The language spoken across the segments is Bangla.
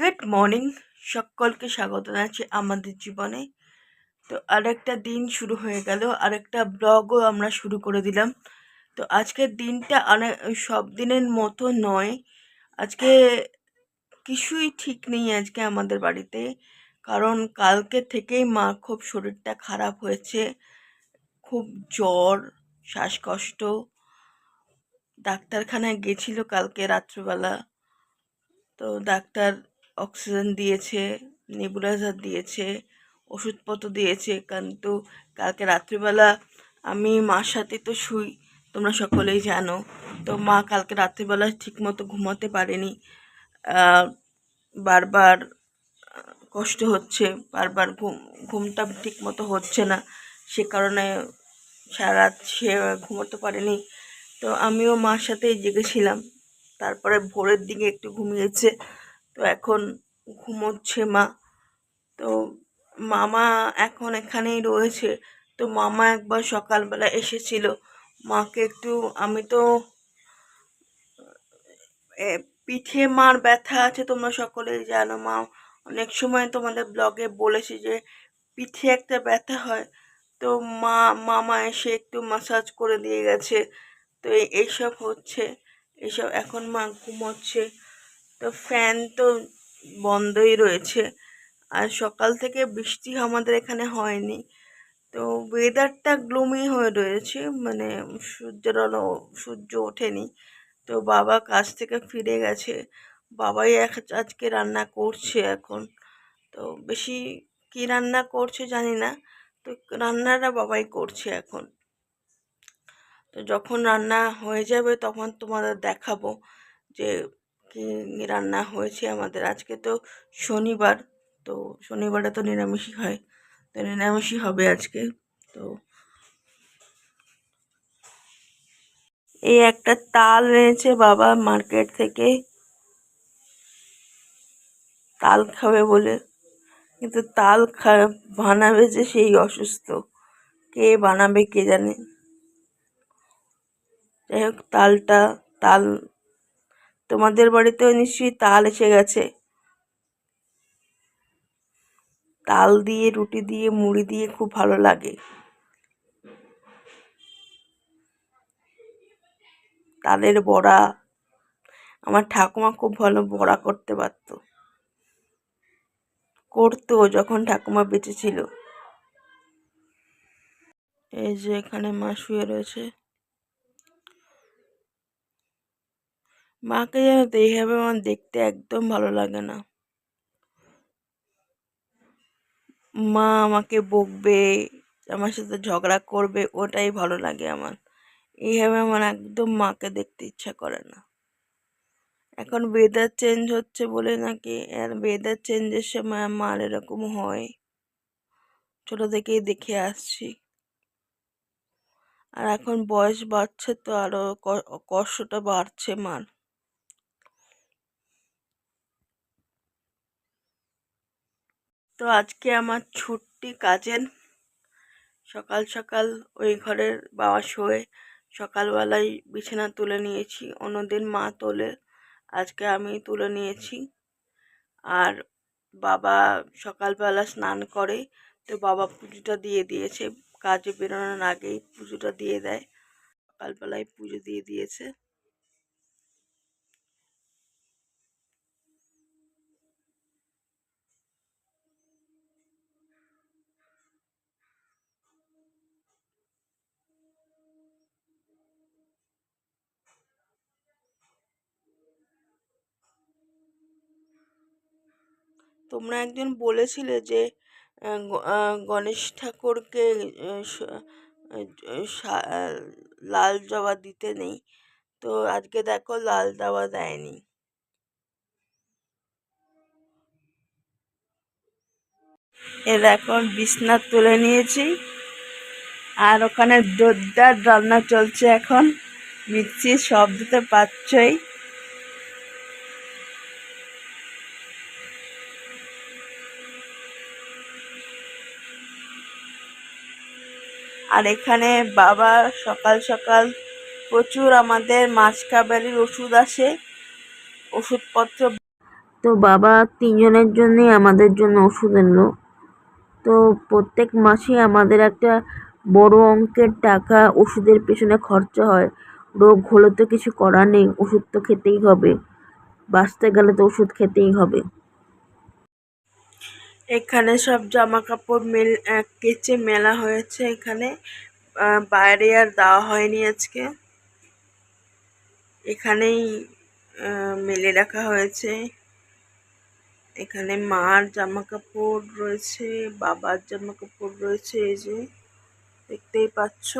গুড মর্নিং সকলকে স্বাগত জানাচ্ছি আমাদের জীবনে। তো আরেকটা দিন শুরু হয়ে গেল। আরেকটা ব্লগও আমরা শুরু করে দিলাম। তো আজকের দিনটা অনেক সব দিনের মতো নয়। আজকে কিছুই ঠিক নেই আজকে আমাদের বাড়িতে। কারণ কালকে থেকেই মা খুব শরীরটা খারাপ হয়েছে। খুব জ্বর, শ্বাসকষ্ট। ডাক্তারখানায় গেছিল কালকে রাত্রিবেলা। তো ডাক্তার অক্সিজেন দিয়েছে, নেবুলাইজার দিয়েছে, ওষুধপত্র দিয়েছে। কিন্তু কালকে রাত্রিবেলা আমি মার সাথে তো শুই, তোমরা সকলেই জানো। তো মা কালকে রাত্রিবেলা ঠিকমতো ঘুমাতে পারেনি। বারবার কষ্ট হচ্ছে, বারবার ঘুম, ঘুমটা ঠিকমতো হচ্ছে না। সে কারণে সারা সে ঘুমোতে পারেনি। তো আমিও মার সাথেই জেগেছিলাম। তারপরে ভোরের দিকে একটু ঘুমিয়েছে। তো এখন ঘুমোচ্ছে মা। তো মামা এখন এখানেই রয়েছে। তো মামা একবার সকালবেলা এসেছিল। মাকে একটু, আমি তো পিঠে মার ব্যথা আছে, তোমরা সকলেই জানো মা। অনেক সময় তোমাদের ব্লগে বলেছি যে, পিঠে একটা ব্যথা হয়। তো মা, মামা এসে একটু মাসাজ করে দিয়ে গেছে। তো এইসব হচ্ছে। এইসব, এখন মা ঘুমোচ্ছে। তো ফ্যান তো বন্ধই রয়েছে। আর সকাল থেকে বৃষ্টি আমাদের এখানে হয়নি। তো ওয়েদারটা গ্লুমি হয়ে রয়েছে মানে সূর্যের আলো, সূর্য ওঠেনি। তো বাবা কাজ থেকে ফিরে গেছে। বাবাই এক আজকে রান্না করছে এখন। তো বেশি কি রান্না করছে জানি না। তো রান্নাটা বাবাই করছে এখন। তো যখন রান্না হয়ে যাবে তখন তোমাদের দেখাবো যে কী রান্না হয়েছে আমাদের। আজকে তো শনিবার, তো শনিবারে তো নিরামিষই হয়। তো নিরামিষই হবে আজকে, তো এই একটা তাল এনেছে বাবা মার্কেট থেকে। তাল খাবে বলে, কিন্তু তাল খা, বানাবে যে সেই অসুস্থ। কে বানাবে কে জানে? যাই হোক, তালটা, তাল তোমাদের বাড়িতেও নিশ্চয়ই তাল এসে গেছে। তাল দিয়ে, রুটি দিয়ে, মুড়ি দিয়ে খুব ভালো লাগে। তালের বড়া, আমার ঠাকুমা খুব ভালো বড়া করতে পারত। করতো যখন ঠাকুমা বেঁচে ছিল। এই যে এখানে মা শুয়ে রয়েছে। মাকে যেন তো এইভাবে আমার দেখতে একদম ভালো লাগে না। মা আমাকে বকবে, আমার সাথে ঝগড়া করবে, ওটাই ভালো লাগে আমার। এইভাবে আমার একদম মাকে দেখতে ইচ্ছা করে না। এখন ওয়েদার চেঞ্জ হচ্ছে বলে নাকি, আর ওয়েদার চেঞ্জের সময় আমার এরকম হয়। ছোটো থেকেই দেখে আসছি। আর এখন বয়স বাড়ছে তো আরও কষ্টটা বাড়ছে মার। তো আজকে আমার ছুটি কাজের। সকাল সকাল ওই ঘরের বাবা শোয়ে, সকালবেলায় বিছানা তুলে নিয়েছি, অন্যদিন মা তোলে, আজকে আমি তুলে নিয়েছি। আর বাবা সকালবেলা স্নান করে, তো বাবা পুজোটা দিয়ে দিয়েছে। কাজে বেরোনোর আগেই পুজোটা দিয়ে দেয়। সকালবেলায় পুজো দিয়ে দিয়েছে। তোমরা একজন বলেছিলে যে গণেশ ঠাকুরকে লাল জবা দিতে নেই। তো আজকে দেখো লাল জবা দেয়নি। এ দেখো বিছনা তুলে নিয়েছি। আর ওখানে জোরদার রান্না চলছে এখন। মিক্সি সব দিতে পাচ্ছই আর এখানে বাবা সকাল সকাল প্রচুর আমাদের মাছ ওষুধ আসে, ওষুধপত্র তো বাবা তিনজনের জন্যই আমাদের জন্য ওষুধ এনলো তো প্রত্যেক মাসে আমাদের একটা বড় অঙ্কের টাকা ওষুধের পেছনে খরচা হয়। রোগ হলে তো কিছু করার নেই, ওষুধ তো খেতেই হবে, বাঁচতে গেলে তো ওষুধ খেতেই হবে। এখানে সব জামা কাপড় মেল কেচে মেলা হয়েছে এখানে। বাইরে আর দেওয়া হয়নি আজকে। এখানেই মেলে রাখা হয়েছে। এখানে মার জামা কাপড় রয়েছে, বাবার জামা কাপড় রয়েছে, এই যে দেখতেই পাচ্ছ।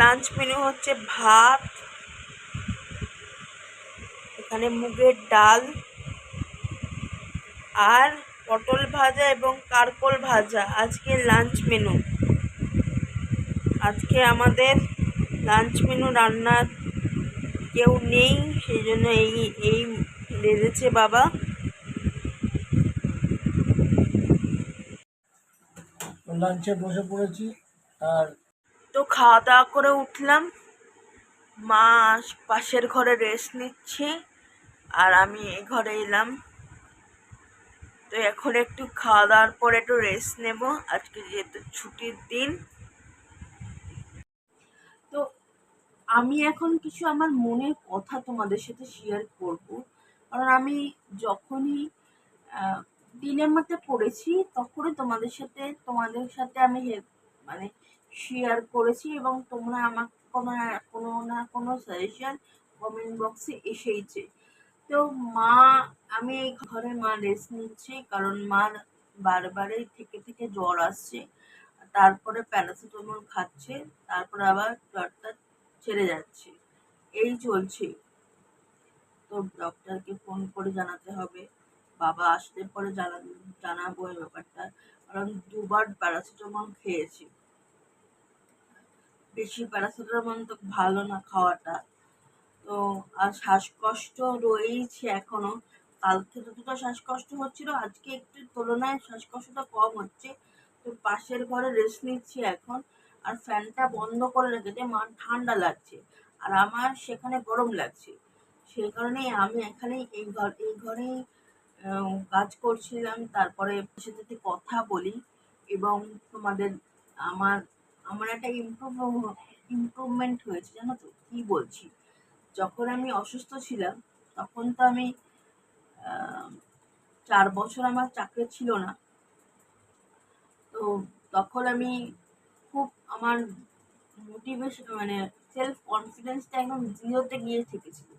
লাঞ্চ মেনু হচ্ছে ভাত এখানে মুগের ডাল আর পটল ভাজা এবং কারকল ভাজা। আজকে লাঞ্চ মেনু আজকে আমাদের লাঞ্চ মেনু রান্নার কেউ নেই সেই জন্য এই এই রেঁধেছে বাবা। লাঞ্চে বসে পড়েছি আর তো খাওয়া দাওয়া করে উঠলাম। মা পাশের ঘরে রেস্ট নিচ্ছে। আর আমি এই ঘরে এলাম। তো এখন একটু খাওয়া দাওয়ার পরে একটু রেস্ট নেব। আজকে যেহেতু ছুটির দিন। তো আমি এখন কিছু আমার মনের কথা তোমাদের সাথে শেয়ার করব। কারণ আমি যখনই ডিলেমাতে পড়েছি, তখনই তোমাদের সাথে তোমাদের সাথে আমি মানে শেয়ার করেছি এবং তোমরা আমাকে কোনো কোনো না কোনো সাজেশন কমেন্ট বক্সে এসেইছে। তো মা, আমি এই ঘরে মা রেস্ট নিচ্ছি, কারণ মার বারবারই থেকে থেকে জ্বর আসছে। তারপরে প্যারাসিটামল খাচ্ছে, তারপরে আবার জ্বরটা ছেড়ে যাচ্ছে। এই চলছে। তো ডক্টরকে ফোন করে জানাতে হবে। বাবা আসলে পরে জানা, জানাব এই ব্যাপারটা। কারণ দুবার প্যারাসিটামল খেয়েছি। বেশি প্যারাসিটামল তো ভালো না খাওয়াটা। তো, আর শ্বাসকষ্ট রয়েইছে এখনও। কালকে যতটা শ্বাসকষ্ট হচ্ছিল, আজকে একটু তুলনায় শ্বাসকষ্টটা কম হচ্ছে। তো পাশের ঘরে রেস্ট নিচ্ছি এখন। আর ফ্যানটা বন্ধ করে রেখেছে আমার ঠান্ডা লাগছে। আর আমার সেখানে গরম লাগছে। সেই কারণেই আমি এখানেই এই ঘর, এই ঘরেই কাজ করছিলাম। তারপরে সাথে কথা বলি এবং তোমাদের, আমার আমার একটা ইমপ্রুভ ইমপ্রুভমেন্ট হয়েছে, জানো তো? কী বলছি? যখন আমি অসুস্থ ছিলাম, তখন তো আমি চার বছর আমার চাকরি ছিল না। তো তখন আমি খুব আমার মোটিভেশন মানে সেলফ কনফিডেন্সটা একদম জিরোতে গিয়ে ঠেকেছিল।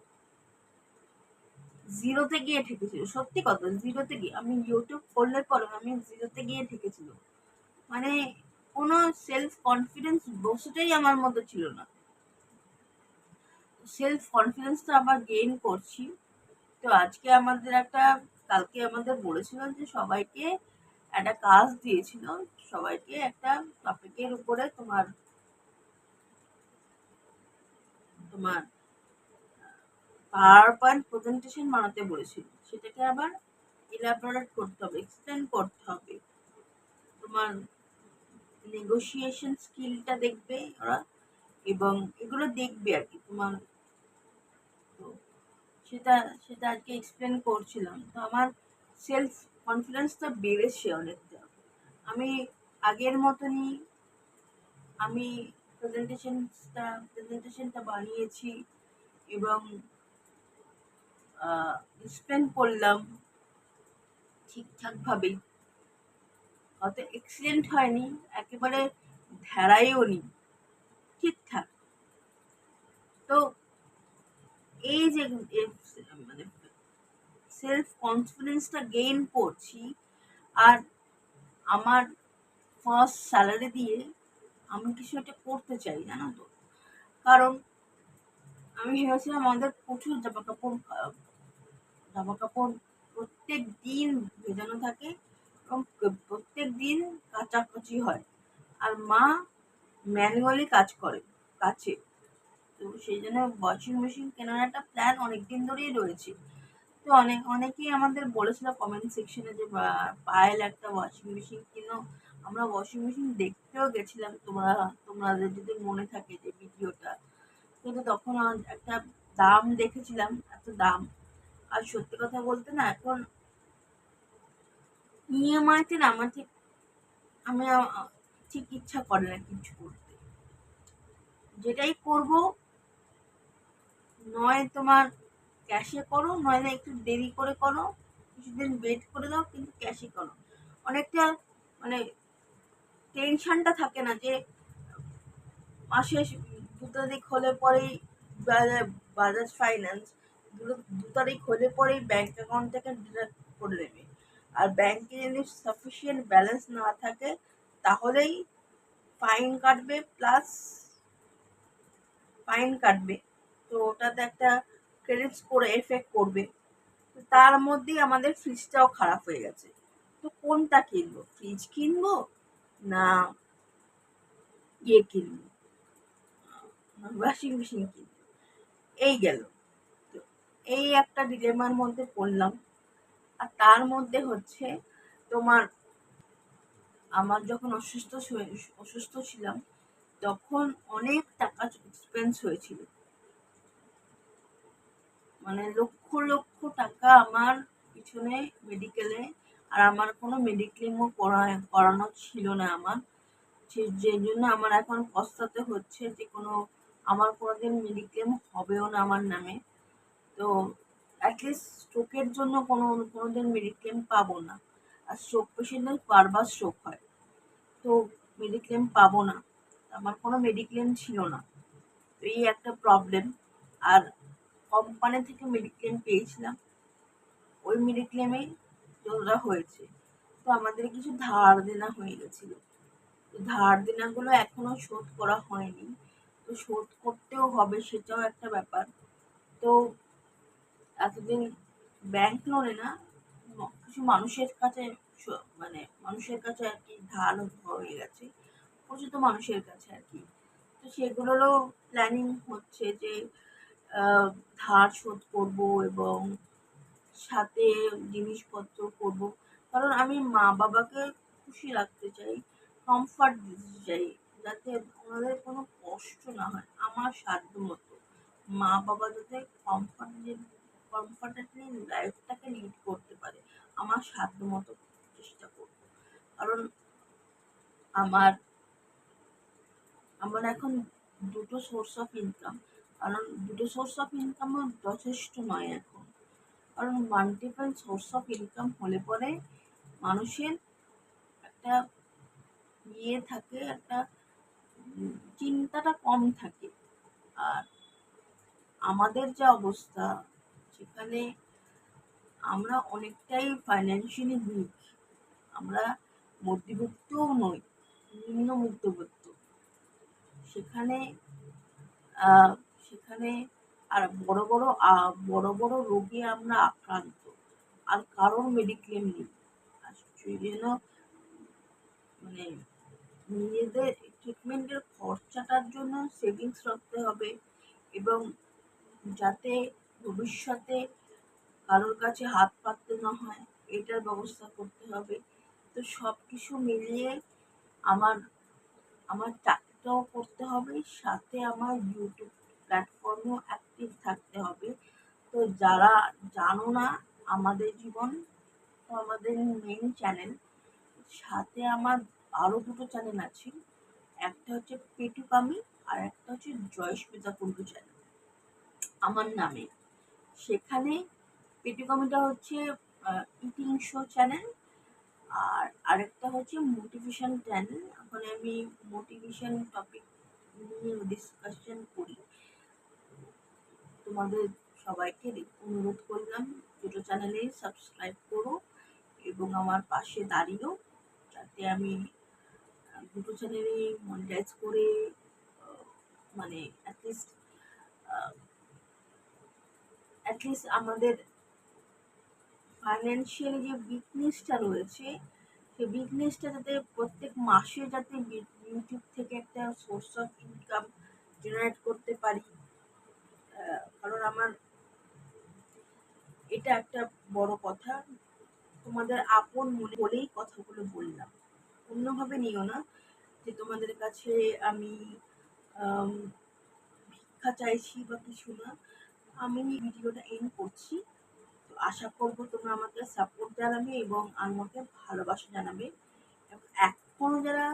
জিরোতে গিয়ে ঠেকেছিল, সত্যি কথা জিরোতে গিয়ে। আমি ইউটিউব করলে পরে আমি জিরোতে গিয়ে ঠেকেছিল। মানে কোনো সেলফ কনফিডেন্স বস্তুটাই আমার মধ্যে ছিল না। সেলফ কনফিডেন্সটা আবার গেইন করছি। তো আজকে আমাদের একটা, কালকে আমাদের বলেছিল যে সবাইকে একটা কাজ দিয়েছিল। সবাইকে একটা টপিকের উপরে তোমার তোমার পাওয়ার পয়েন্ট প্রেজেন্টেশন বানাতে বলেছিল। সেটাকে আবার ইলাবোরেট করতে হবে এক্সপ্লেন করতে হবে। তোমার নেগোসিয়েশন স্কিলটা দেখবে ওরা, এবং এগুলো দেখবে আর কি। তোমার সেটা সেটা আজকে এক্সপ্লেন করছিলাম। তো আমার সেলফ কনফিডেন্সটা বেড়েছে অনেকটা। আমি আগের মতনই আমি প্রেজেন্টেশনটা প্রেজেন্টেশনটা বানিয়েছি এবং এক্সপ্লেন করলাম ঠিকঠাকভাবেই। হয়তো এক্সিডেন্ট হয়নি, একেবারে ধারাইও নি, ঠিকঠাক। তো এই যে মানে সেলফ কনফিডেন্সটা গেইন করছি আর আমার ফার্স্ট স্যালারি দিয়ে আমি কিছু একটা করতে চাই, জানো তো? কারণ আমি ভেবেছিলাম আমাদের প্রচুর জামা কাপড় জামা কাপড় প্রত্যেক দিন ভেজানো থাকে এবং প্রত্যেক দিন কাচাকুচি হয়। আর মা ম্যানুয়ালি কাজ করে, কাছে। তো সেই জন্য ওয়াশিং মেশিন কেনার একটা প্ল্যান অনেক দিন ধরেই রয়েছে। তো অনেক, অনেকেই আমাদের বলেছিল কমেন্ট সেকশনে যে পায়েল একটা ওয়াশিং মেশিন কিনো। আমরা ওয়াশিং মেশিন দেখতেও গেছিলাম। তোমরা, তোমাদের যদি মনে থাকে যে ভিডিওটা। কিন্তু তখন একটা দাম দেখেছিলাম, এত দাম। আর সত্যি কথা বলতে না, এখন ইএমআইতে না, আমার ঠিক, আমি ঠিক ইচ্ছা করে না কিছু করতে। যেটাই করব নয় তোমার ক্যাশে করো, নয় একটু দেরি করে করো, কিছুদিন ওয়েট করে দাও, কিন্তু ক্যাশে করো। অনেকটা মানে টেনশনটা থাকে না যে মাসে দু তারিখ হলে পরেই বাজাজ ফাইন্যান্স দু দু তারিখ হলে পরেই ব্যাঙ্ক অ্যাকাউন্ট থেকে ডিডাক্ট করে দেবে। আর ব্যাংকে যদি সাফিসিয়েন্ট ব্যালেন্স না থাকে, তাহলেই ফাইন কাটবে প্লাস ফাইন কাটবে। তো ওটাতে একটা ক্রেডিট স্কোরে এফেক্ট করবে। তার মধ্যেই আমাদের ফ্রিজটাও খারাপ হয়ে গেছে। তো কোনটা কিনবো? ফ্রিজ কিনবো না ইয়ে কিনবো? ওয়াশিং মেশিন কিনবো। এই গেল। তো এই একটা ডিলেমার মধ্যে পড়লাম। আর তার মধ্যে হচ্ছে তোমার আমার যখন অসুস্থ অসুস্থ ছিলাম, তখন অনেক টাকা এক্সপেন্স হয়েছিল। মানে লক্ষ লক্ষ টাকা আমার পিছনে মেডিকেলে আর আমার কোনো মেডিক্লেমও করা করানো ছিল না আমার। যে জন্য আমার এখন পস্তাতে হচ্ছে যে কোনো, আমার কোনোদিন মেডিক্লেম হবেও না আমার নামে। তো অ্যাটলিস্ট স্ট্রোকের জন্য কোনো, কোনোদিন মেডিক্লেম পাবো না। আর স্ট্রোক পেশেন্টের বারবার স্ট্রোক হয়। তো মেডিক্লেম পাবো না। আমার কোনো মেডিক্লেম ছিল না। তো এই একটা প্রবলেম আর কোম্পানি থেকে মেডিক্লেম পেয়েছিলাম। ওই মেডিক্লেমেই যতটা হয়েছে, তো আমাদের কিছু ধার দেনা হয়ে গেছিল। তো ধার দেনাগুলো এখনও শোধ করা হয়নি। তো শোধ করতেও হবে সেটাও একটা ব্যাপার। তো এতদিন ব্যাংক লোনে না কিছু মানুষের কাছে মানে মানুষের কাছে আর কি ধার হয়ে গেছে প্রচুর মানুষের কাছে আর কি। তো সেগুলোরও প্ল্যানিং হচ্ছে যে ধার শোধ করব এবং সাথে জিনিসপত্র করব। কারণ আমি মা বাবাকে খুশি রাখতে চাই কমফর্ট দিতে চাই, যাতে ওনাদের কোনো কষ্ট না হয়, আমার সাধ্য মতো। মা বাবা যাতে কমফর্টেবলি কমফর্টেবলি লাইফটাকে লিড করতে পারে, আমার সাধ্য মতো চেষ্টা করব। কারণ আমার আমার এখন দুটো সোর্স অফ ইনকাম কারণ দুটো সোর্স অফ ইনকামও যথেষ্ট নয় এখন। কারণ মাল্টিপল সোর্স অফ ইনকাম হলে পরে মানুষের একটা ইয়ে থাকে, একটা চিন্তাটা কম থাকে। আর আমাদের যা অবস্থা, সেখানে আমরা অনেকটাই ফাইন্যান্সিয়ালি উইক আমরা মধ্যবিত্তও নই নিম্ন মধ্যবিত্ত সেখানে সেখানে আর বড় বড় বড় বড় রোগে আমরা আক্রান্ত। আর কারোর মেডিক্লেম নেই। আর জন্য মানে নিজেদের ট্রিটমেন্টের খরচাটার জন্য সেভিংস রাখতে হবে এবং যাতে ভবিষ্যতে কারোর কাছে হাত পাততে না হয়, এটার ব্যবস্থা করতে হবে। তো সব কিছু মিলিয়ে আমার আমার চাকরিটাও করতে হবে, সাথে আমার ইউটিউব প্ল্যাটফর্মেও অ্যাক্টিভ থাকতে হবে। তো যারা জানো না আমাদের জীবন আমাদের মেন চ্যানেল সাথে আমার আরও দুটো চ্যানেল আছে। একটা হচ্ছে পেটু পেটুকামি আর একটা হচ্ছে জয়স্মিতা কুণ্ডু চ্যানেল আমার নামে। সেখানে পেটুকামিটা হচ্ছে ইটিং শো চ্যানেল আর আরেকটা হচ্ছে মোটিভেশন চ্যানেল ওখানে আমি মোটিভেশন টপিক নিয়ে ডিসকাশন করি। তোমাদের সবাইকে অনুরোধ করলাম, দুটো চ্যানেলে সাবস্ক্রাইব করো এবং আমার পাশে দাঁড়িয়েও যাতে আমি দুটো চ্যানেলে মনিটাইজ করে মানে অ্যাটলিস্ট অ্যাটলিস্ট আমাদের ফাইন্যান্সিয়ালি যে উইকনেসটা রয়েছে সেই উইকনেসটা যাতে প্রত্যেক মাসে যাতে ইউটিউব থেকে একটা সোর্স অফ ইনকাম জেনারেট করতে পারি। কারণ আমার এটা একটা বড় কথা। তোমাদের আপন মনে বলেই কথাগুলো বললাম। অন্যভাবে নিও না যে তোমাদের কাছে আমি ভিক্ষা চাইছি বা কিছু না। আমি ভিডিওটা এন্ড করছি। তো আশা করব তোমরা আমাকে সাপোর্ট জানাবে এবং আমাকে ভালোবাসা জানাবে। এবং এখনও যারা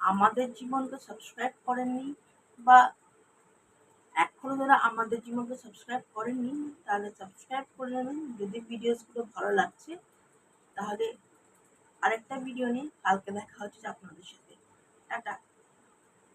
আমাদের জীবনকে সাবস্ক্রাইব করেননি বা এখনও যারা আমাদের জীবনকে সাবস্ক্রাইব করেননি তাহলে সাবস্ক্রাইব করে নেবেন। যদি ভিডিওসগুলো ভালো লাগছে, তাহলে আরেকটা ভিডিও নিয়ে কালকে দেখা হচ্ছে আপনাদের সাথে। টাটা।